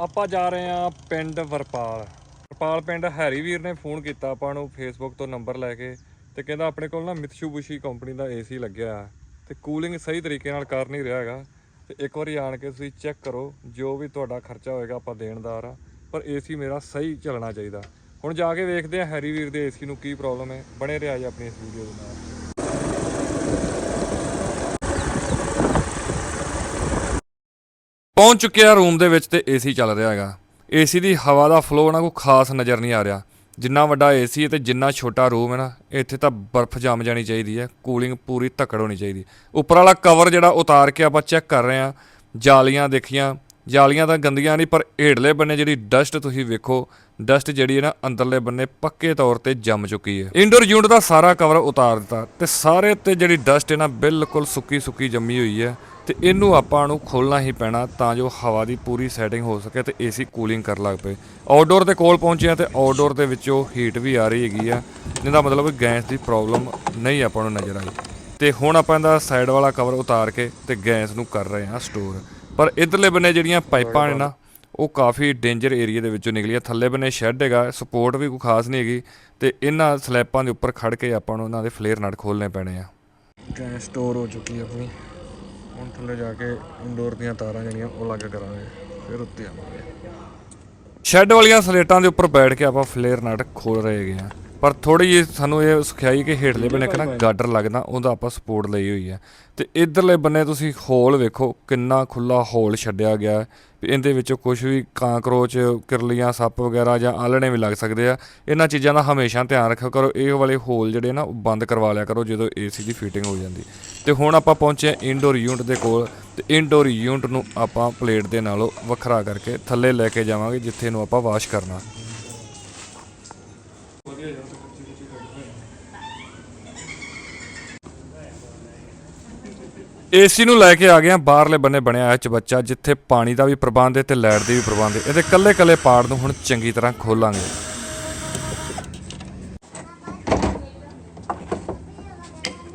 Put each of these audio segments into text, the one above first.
ਆਪਾਂ ਜਾ ਰਹੇ ਆ ਪਿੰਡ ਵਰਪਾਲ। ਵਰਪਾਲ ਪਿੰਡ ਹੈਰੀ ਵੀਰ ਨੇ ਫੋਨ ਕੀਤਾ ਆਪਾਂ ਨੂੰ ਫੇਸਬੁੱਕ ਤੋਂ ਨੰਬਰ ਲੈ ਕੇ ਤੇ ਕਹਿੰਦਾ ਆਪਣੇ ਕੋਲ ਨਾ ਮਿਤਸ਼ੂਬੁਸ਼ੀ ਕੰਪਨੀ ਦਾ ਏਸੀ ਲੱਗਿਆ ਆ ਤੇ ਕੂਲਿੰਗ ਸਹੀ ਤਰੀਕੇ ਨਾਲ ਕਰ ਨਹੀਂ ਰਿਹਾ ਹੈਗਾ। ਤੇ ਇੱਕ ਵਾਰੀ ਆਣ ਕੇ ਤੁਸੀਂ ਚੈੱਕ ਕਰੋ, ਜੋ ਵੀ ਤੁਹਾਡਾ ਖਰਚਾ ਹੋਏਗਾ ਆਪਾਂ ਦੇਣਦਾਰ ਆ, ਪਰ ਏਸੀ ਮੇਰਾ ਸਹੀ ਚੱਲਣਾ ਚਾਹੀਦਾ। ਹੁਣ ਜਾ ਕੇ ਵੇਖਦੇ ਆ ਹੈਰੀ ਵੀਰ ਦੇ ਏਸੀ ਨੂੰ ਕੀ ਪ੍ਰੋਬਲਮ ਹੈ, ਬਣੇ ਰਿਹਾ ਜੀ ਆਪਣੀ ਇਸ ਵੀਡੀਓ ਦੇ ਨਾਲ। ਪਹੁੰਚ ਚੁੱਕਿਆ ਰੂਮ ਦੇ ਵਿੱਚ ਤੇ ਏਸੀ ਚੱਲ ਰਿਹਾ ਹੈਗਾ। ਏਸੀ ਦੀ ਹਵਾ ਦਾ ਫਲੋ ਨਾ ਕੋਈ ਖਾਸ ਨਜ਼ਰ ਨਹੀਂ ਆ ਰਿਹਾ। ਜਿੰਨਾ ਵੱਡਾ ਏਸੀ ਹੈ ਤੇ ਜਿੰਨਾ ਛੋਟਾ ਰੂਮ ਹੈ ਨਾ, ਇੱਥੇ ਤਾਂ ਬਰਫ਼ ਜੰਮ ਜਾਣੀ ਚਾਹੀਦੀ ਹੈ, ਕੂਲਿੰਗ ਪੂਰੀ ਧੱਕੜ ਹੋਣੀ ਚਾਹੀਦੀ। ਉੱਪਰ ਵਾਲਾ ਕਵਰ ਜਿਹੜਾ ਉਤਾਰ ਕੇ ਆਪਾਂ ਚੈੱਕ ਕਰ ਰਹੇ ਹਾਂ, ਜਾਲੀਆਂ ਦੇਖੀਆਂ, ਜਾਲੀਆਂ ਤਾਂ ਗੰਦੀਆਂ ਨਹੀਂ, ਪਰ ਹੇਠਲੇ ਬੰਨੇ ਜਿਹੜੀ ਡਸਟ ਤੁਸੀਂ ਵੇਖੋ ਡਸਟ ਜਿਹੜੀ ਹੈ ਨਾ ਅੰਦਰਲੇ ਬੰਨੇ ਪੱਕੇ ਤੌਰ ਤੇ ਜੰਮ ਚੁੱਕੀ ਹੈ। ਇੰਡੋਰ ਯੂਨਿਟ ਦਾ ਸਾਰਾ ਕਵਰ ਉਤਾਰ ਦਿੱਤਾ ਤੇ ਸਾਰੇ ਤੇ ਜਿਹੜੀ ਡਸਟ ਹੈ ਨਾ ਬਿਲਕੁਲ ਸੁੱਕੀ ਸੁੱਕੀ ਜੰਮੀ ਹੋਈ ਹੈ। ਤੇ ਇਹਨੂੰ ਆਪਾਂ ਨੂੰ ਖੋਲਣਾ ਹੀ ਪੈਣਾ ਤਾਂ ਜੋ ਹਵਾ ਦੀ ਪੂਰੀ ਸੈਟਿੰਗ ਹੋ ਸਕੇ ਤੇ ਏਸੀ ਕੂਲਿੰਗ ਕਰਨ ਲੱਗ ਪਏ। ਆਊਟਡੋਰ ਦੇ ਕੋਲ ਪਹੁੰਚਿਆ ਆ ਤੇ ਆਊਟਡੋਰ ਦੇ ਵਿੱਚੋਂ ਹੀਟ ਵੀ ਆ ਰਹੀ ਹੈਗੀ ਆ, ਜਿਹਦਾ ਮਤਲਬ ਗੈਸ ਦੀ ਪ੍ਰੋਬਲਮ ਨਹੀਂ ਆਪਾਂ ਨੂੰ ਨਜ਼ਰ ਆਈ। ਤੇ ਹੁਣ ਆਪਾਂ ਇਹਦਾ ਸਾਈਡ ਵਾਲਾ ਕਵਰ ਉਤਾਰ ਕੇ ਤੇ ਗੈਸ ਨੂੰ ਕਰ ਰਹੇ ਹਾਂ ਸਟੋਰ ਪਰ ਇਧਰਲੇ ਬੰਨੇ ਜਿਹੜੀਆਂ ਪਾਈਪਾਂ ਨੇ ਨਾ, ਉਹ ਕਾਫੀ ਡੇਂਜਰ ਏਰੀਆ ਦੇ ਵਿੱਚੋਂ ਨਿਕਲੀਆਂ। ਥੱਲੇ ਬੰਨੇ ਸ਼ੈੱਡ ਹੈਗਾ ਸਪੋਰਟ ਵੀ ਕੋਈ ਖਾਸ ਨਹੀਂ ਹੈਗੀ ਤੇ ਇਹਨਾਂ ਸਲੈਪਾਂ ਦੇ ਉੱਪਰ ਖੜ ਕੇ ਆਪਾਂ ਨੂੰ ਇਹਨਾਂ ਦੇ ਫਲੇਅਰ ਨਟ ਖੋਲਣੇ ਪੈਣੇ ਆ। ਗੈਸ ਸਟੋਰ ਹੋ ਚੁੱਕੀ ਹੈ ਆਪਣੀ। ਹੁਣ ਥੱਲੇ ਜਾ ਕੇ ਇੰਡੋਰ ਦੀਆਂ ਤਾਰਾਂ ਜਿਹੜੀਆਂ ਉਹ ਲੱਗ ਕਰਾਂਗੇ ਫਿਰ ਉੱਤੇ ਆਵਾਂਗੇ। ਸ਼ੈੱਡ ਵਾਲੀਆਂ ਸਲੇਟਾਂ ਦੇ ਉੱਪਰ ਬੈਠ ਕੇ ਆਪਾਂ ਫਲੇਅਰ ਨਟ ਖੋਲ ਰਹੇ ਹੈਗੇ ਆ ਪਰ ਥੋੜੀ ਜਿਹੀ ਸਾਨੂੰ ਇਹ ਸਿਖਾਈ ਕਿ ਹੇਠਲੇ ਬੰਨੇ ਇੱਕ ਨਾ ਗਾਡਰ ਲੱਗਦਾ ਉਹਦਾ ਆਪਾਂ ਸਪੋਰਟ ਲਈ ਹੋਈ ਹੈ। ਤੇ ਇਧਰਲੇ ਬੰਨੇ ਤੁਸੀਂ ਹੋਲ ਵੇਖੋ ਕਿੰਨਾ ਖੁੱਲਾ ਹੋਲ ਛੱਡਿਆ ਗਿਆ ਇਹਦੇ ਵਿੱਚੋਂ ਕੁਝ ਵੀ ਕਾਂਕਰੋਚ ਕਿਰਲੀਆਂ, ਸੱਪ ਵਗੈਰਾ ਜਾਂ ਆਲਣੇ ਵੀ ਲੱਗ ਸਕਦੇ ਆ। ਇਹਨਾਂ ਚੀਜ਼ਾਂ ਦਾ ਹਮੇਸ਼ਾ ਧਿਆਨ ਰੱਖਿਆ ਕਰੋ। ਇਹ ਵਾਲੇ ਹੋਲ ਜਿਹੜੇ ਨਾ, ਉਹ ਬੰਦ ਕਰਵਾ ਲਿਆ ਕਰੋ ਜਦੋਂ ਏਸੀ ਦੀ ਫਿਟਿੰਗ ਹੋ ਜਾਂਦੀ। ਤੇ ਹੁਣ ਆਪਾਂ ਪਹੁੰਚੇ ਹਾਂ ਇਨਡੋਰ ਯੂਨਿਟ ਦੇ ਕੋਲ। ਤੇ ਇਨਡੋਰ ਯੂਨਿਟ ਨੂੰ ਆਪਾਂ ਪਲੇਟ ਦੇ ਨਾਲੋਂ ਵੱਖਰਾ ਕਰਕੇ ਥੱਲੇ ਲੈ ਕੇ ਜਾਵਾਂਗੇ, ਜਿੱਥੇ ਇਹਨੂੰ ਆਪਾਂ ਵਾਸ਼ ਕਰਨਾ। ਏਸੀ ਨੂੰ ਲੈ ਕੇ ਆ ਗਏ ਆ ਬਾਹਰਲੇ ਬੰਨੇ ਬਣਿਆ ਹੋਇਆ ਚਬੱਚਾ, ਜਿੱਥੇ ਪਾਣੀ ਦਾ ਵੀ ਪ੍ਰਬੰਧ ਹੈ ਤੇ ਲਾਈਟ ਦੇ ਵੀ ਪ੍ਰਬੰਧ ਹੈ। ਇਹਦੇ ਕੱਲੇ ਕੱਲੇ ਪਾੜ ਨੂੰ ਹੁਣ ਚੰਗੀ ਤਰ੍ਹਾਂ ਖੋਲਾਂਗੇ।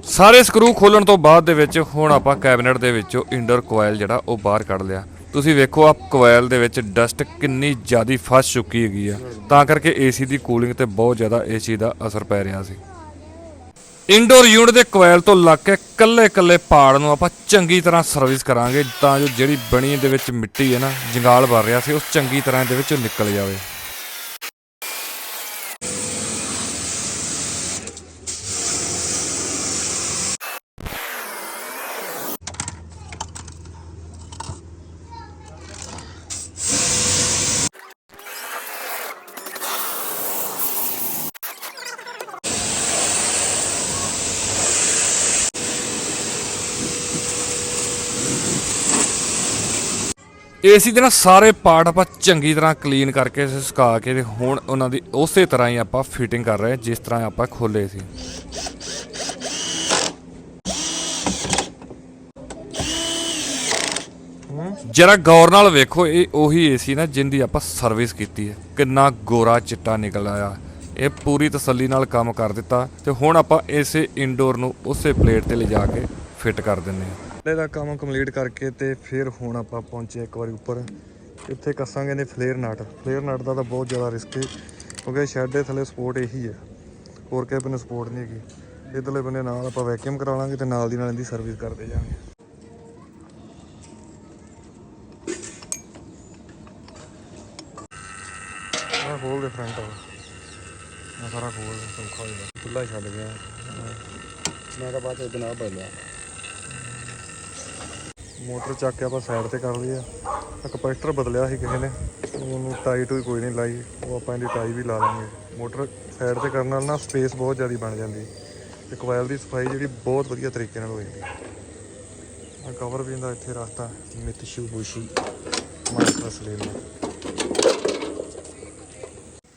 ਸਾਰੇ ਸਕਰੂ ਖੋਲਣ ਤੋਂ ਬਾਅਦ ਦੇ ਵਿੱਚ ਹੁਣ ਆਪਾਂ ਕੈਬਨਿਟ ਦੇ ਵਿੱਚੋਂ ਇੰਡਰ ਕੋਇਲ ਜਿਹੜਾ ਉਹ ਬਾਹਰ ਕੱਢ ਲਿਆ। ਤੁਸੀਂ ਵੇਖੋ ਆ ਕੋਇਲ ਦੇ ਵਿੱਚ ਡਸਟ ਕਿੰਨੀ ਜ਼ਿਆਦੀ ਫਸ ਚੁੱਕੀ ਹੈਗੀ ਆ। ਤਾਂ ਕਰਕੇ ਏਸੀ ਦੀ ਕੂਲਿੰਗ ਤੇ ਬਹੁਤ ਜ਼ਿਆਦਾ ਏਸੀ ਦਾ ਅਸਰ ਪੈ ਰਿਹਾ ਸੀ। ਇੰਡੋਰ ਯੂਨਿਟ ਦੇ ਕੋਇਲ ਤੋਂ ਲੱਗ ਕੇ ਕੱਲੇ ਕੱਲੇ ਪਾੜ ਨੂੰ ਆਪਾਂ ਚੰਗੀ ਤਰ੍ਹਾਂ ਸਰਵਿਸ ਕਰਾਂਗੇ, ਤਾਂ ਜੋ ਜਿਹੜੀ ਬਣੀ ਦੇ ਵਿੱਚ ਮਿੱਟੀ ਹੈ ਨਾ, ਜੰਗਾਲ ਵਰ ਰਿਹਾ ਸੀ, ਉਹ ਚੰਗੀ ਤਰ੍ਹਾਂ ਇਹਦੇ ਵਿੱਚੋਂ ਨਿਕਲ ਜਾਵੇ। ਏਸੀ ਦੇ ਨਾ ਸਾਰੇ ਪਾਰਟ ਆਪਾਂ ਚੰਗੀ ਤਰ੍ਹਾਂ ਕਲੀਨ ਕਰਕੇ ਸੁਕਾ ਕੇ ਤੇ ਹੁਣ ਉਹਨਾਂ ਦੀ ਉਸੇ ਤਰ੍ਹਾਂ ਹੀ ਆਪਾਂ ਫਿਟਿੰਗ ਕਰ ਰਹੇ ਹਾਂ, ਜਿਸ ਤਰ੍ਹਾਂ ਆਪਾਂ ਖੋਲੇ ਸੀ। ਜਰਾ ਗੌਰ ਨਾਲ ਵੇਖੋ, ਇਹ ਉਹੀ ਏਸੀ ਨਾ ਜਿੰਦੀ ਆਪਾਂ ਸਰਵਿਸ ਕੀਤੀ ਹੈ। ਕਿੰਨਾ ਗੋਰਾ ਚਿੱਟਾ ਨਿਕਲ ਆਇਆ। ਇਹ ਪੂਰੀ ਤਸੱਲੀ ਨਾਲ ਕੰਮ ਕਰ ਦਿੱਤਾ ਤੇ ਹੁਣ ਆਪਾਂ ਇਸੇ ਇਨਡੋਰ ਨੂੰ ਉਸੇ ਪਲੇਟ ਤੇ ਲਿਜਾ ਕੇ ਫਿੱਟ ਕਰ ਦਿੰਨੇ ਆ ਦਾ ਕੰਮ ਕੰਪਲੀਟ ਕਰਕੇ ਤੇ ਫਿਰ ਹੁਣ ਆਪਾਂ ਪਹੁੰਚੇ ਇੱਕ ਵਾਰੀ ਉੱਪਰ। ਇੱਥੇ ਕੱਸਾਂਗੇ ਨੇ ਫਲੇਅਰ ਨਟ। ਫਲੇਅਰ ਨਟ ਦਾ ਤਾਂ ਬਹੁਤ ਜ਼ਿਆਦਾ ਰਿਸਕ ਹੈ ਕਿਉਂਕਿ ਸ਼ੈੱਡ ਦੇ ਥੱਲੇ ਸਪੋਰਟ ਇਹੀ ਹੈ ਹੋਰ ਕਿਸੇ ਬੰਨੇ ਸਪੋਰਟ ਨਹੀਂ ਹੈਗੀ। ਇਧਰਲੇ ਬੰਨੇ ਨਾਲ ਆਪਾਂ ਵੈਕਿਊਮ ਕਰਾ ਲਾਂਗੇ ਤੇ ਨਾਲ ਦੀ ਨਾਲ ਇਹਦੀ ਸਰਵਿਸ ਕਰਦੇ ਜਾਵਾਂਗੇ। ਆਹ ਖੋਲ ਦੇ ਫਰੰਟ ਆ ਸਾਰਾ ਖੋਲ ਦੇ, ਸੌਖਾ ਹੋ ਖੁੱਲਾ ਛੱਡ ਗਿਆ। ਮੈਂ ਤਾਂ ਬਾਅਦ ਚ ਜਨਾਬ ਬਦਲਿਆ ਮੋਟਰ ਚੱਕ ਕੇ ਆਪਾਂ ਸਾਈਡ ਤੇ ਕਰ ਲਈ ਆ। ਕਪੈਸਿਟਰ ਬਦਲਿਆ ਸੀ ਕਿਸੇ ਨੇ। ਉਹਨੂੰ ਟਾਈ ਟੂਈ ਕੋਈ ਨਹੀਂ ਲਾਈ। ਉਹ ਆਪਾਂ ਇਹਦੀ ਟਾਈ ਵੀ ਲਾ ਲਾਂਗੇ। ਮੋਟਰ ਸਾਈਡ ਤੇ ਕਰਨ ਨਾਲ ਨਾ ਸਪੇਸ ਬਹੁਤ ਜ਼ਿਆਦਾ ਬਣ ਜਾਂਦੀ। ਤੇ ਕੋਇਲ ਦੀ ਸਫ਼ਾਈ ਜਿਹੜੀ ਬਹੁਤ ਵਧੀਆ ਤਰੀਕੇ ਨਾਲ ਹੋ ਜਾਂਦੀ। ਆ ਕਵਰ ਵੀ ਇਹਦਾ ਇੱਥੇ ਰੱਖਤਾ। ਮਿਤਸ਼ੂ ਬੁਸ਼ੀ ਮਾਸਟਰ ਸਲੇਮ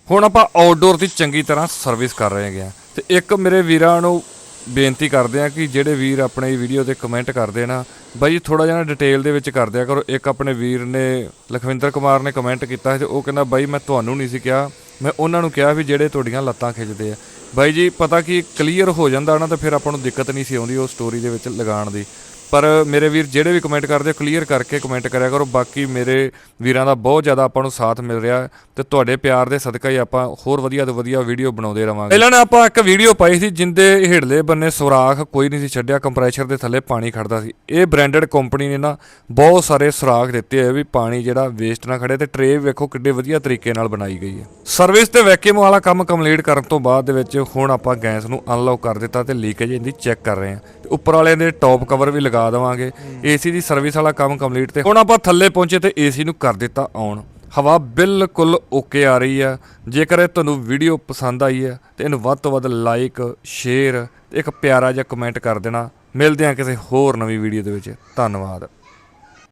ਹੁਣ ਆਪਾਂ ਆਊਟਡੋਰ ਦੀ ਚੰਗੀ ਤਰ੍ਹਾਂ ਸਰਵਿਸ ਕਰ ਰਹੇ ਹੈਗੇ ਆ। ਤੇ ਇੱਕ ਮੇਰੇ ਵੀਰਾਂ ਨੂੰ ਬੇਨਤੀ ਕਰਦੇ ਆ ਕਿ ਜਿਹੜੇ ਵੀਰ ਆਪਣੇ ਵੀਡੀਓ ਤੇ ਕਮੈਂਟ ਕਰਦੇ ਨਾ, ਬਾਈ ਥੋੜਾ ਜਿਹਾ ਡਿਟੇਲ ਦੇ ਵਿੱਚ ਕਰ ਦਿਆ ਕਰੋ। ਇੱਕ ਆਪਣੇ ਵੀਰ ਨੇ, ਲਖਵਿੰਦਰ ਕੁਮਾਰ ਨੇ ਕਮੈਂਟ ਕੀਤਾ ਸੀ ਤੇ ਉਹ ਕਹਿੰਦਾ, ਬਾਈ ਮੈਂ ਤੁਹਾਨੂੰ ਨਹੀਂ ਸੀ ਕਿਹਾ, ਮੈਂ ਉਹਨਾਂ ਨੂੰ ਕਿਹਾ ਵੀ ਜਿਹੜੇ ਤੁਹਾਡੀਆਂ ਲੱਤਾਂ ਖਿੱਚਦੇ ਆ। ਬਾਈ ਜੀ, ਪਤਾ ਕੀ ਕਲੀਅਰ ਹੋ ਜਾਂਦਾ ਨਾ, ਤਾਂ ਫਿਰ ਆਪਾਂ ਨੂੰ ਦਿੱਕਤ ਨਹੀਂ ਸੀ ਆਉਂਦੀ ਉਹ ਸਟੋਰੀ ਦੇ ਵਿੱਚ ਲਗਾਉਣ ਦੀ। ਪਰ ਮੇਰੇ ਵੀਰ ਜਿਹੜੇ ਵੀ ਕਮੈਂਟ ਕਰਦੇ ਕਲੀਅਰ ਕਰਕੇ ਕਮੈਂਟ ਕਰਿਆ ਕਰੋ। ਬਾਕੀ ਮੇਰੇ ਵੀਰਾਂ ਦਾ ਬਹੁਤ ਜ਼ਿਆਦਾ ਆਪਾਂ ਨੂੰ ਸਾਥ ਮਿਲ ਰਿਹਾ ਹੈ ਤੇ ਤੁਹਾਡੇ ਪਿਆਰ ਦੇ ਸਦਕਾ ਹੀ ਆਪਾਂ ਹੋਰ ਵਧੀਆ ਤੋਂ ਵਧੀਆ ਵੀਡੀਓ ਬਣਾਉਂਦੇ ਰਵਾਂਗੇ। ਪਹਿਲਾਂ ਨੇ ਆਪਾਂ ਇੱਕ ਵੀਡੀਓ ਪਾਈ ਸੀ ਜਿੰਦੇ ਹੇਠਲੇ ਬੰਨੇ ਸੁਰਾਖ ਕੋਈ ਨਹੀਂ ਸੀ ਛੱਡਿਆ ਕੰਪਰੈਸ਼ਰ ਦੇ ਥੱਲੇ ਪਾਣੀ ਖੜਦਾ ਸੀ। ਇਹ ਬ੍ਰਾਂਡਡ ਕੰਪਨੀ ਨੇ ਨਾ ਬਹੁਤ ਸਾਰੇ ਸੁਰਾਖ ਦਿੱਤੇ ਹੋਏ ਵੀ ਪਾਣੀ ਜਿਹੜਾ ਵੇਸਟ ਨਾ ਖੜੇ ਤੇ ਟਰੇ ਵੇਖੋ ਕਿੱਡੇ ਵਧੀਆ ਤਰੀਕੇ ਨਾਲ ਬਣਾਈ ਗਈ ਹੈ ਸਰਵਿਸ ਤੇ ਵੈਕਿਊਮ ਵਾਲਾ ਕੰਮ ਕੰਪਲੀਟ ਕਰਨ ਤੋਂ ਬਾਅਦ ਦੇ ਵਿੱਚ ਹੁਣ ਆਪਾਂ ਗੈਸ ਨੂੰ ਅਨਲੌਕ ਕਰ ਦਿੱਤਾ ਤੇ ਲੀਕੇਜ ਇਹਦੀ ਚੈੱਕ ਕਰ ਰਹੇ ਹਾਂ ਤੇ ਉੱਪਰ ਵਾਲੇ ਦੇ ਟੌਪ ਕਵਰ ਵੀ ਲਗਾ ਦੇਵਾਂਗੇ। ਏਸੀ ਦੀ ਸਰਵਿਸ ਵਾਲਾ ਕੰਮ ਕੰਪਲੀਟ ਤੇ ਹੁਣ ਆਪਾਂ ਥੱਲੇ ਪਹੁੰਚੇ ਤੇ ਏਸੀ ਨੂੰ ਕਰ ਦਿੱਤਾ ਆਨ। ਹਵਾ ਬਿਲਕੁਲ ਓਕੇ ਆ ਰਹੀ ਆ। ਜੇਕਰ ਇਹ ਤੁਹਾਨੂੰ ਵੀਡੀਓ ਪਸੰਦ ਆਈ ਹੈ ਤੇ ਇਹਨੂੰ ਵੱਧ ਤੋਂ ਵੱਧ ਲਾਈਕ ਸ਼ੇਅਰ ਇੱਕ ਪਿਆਰਾ ਜਿਹਾ ਕਮੈਂਟ ਕਰ ਦੇਣਾ। ਮਿਲਦੇ ਹਾਂ ਕਿਸੇ ਹੋਰ ਨਵੀਂ ਵੀਡੀਓ ਦੇ ਵਿੱਚ। ਧੰਨਵਾਦ।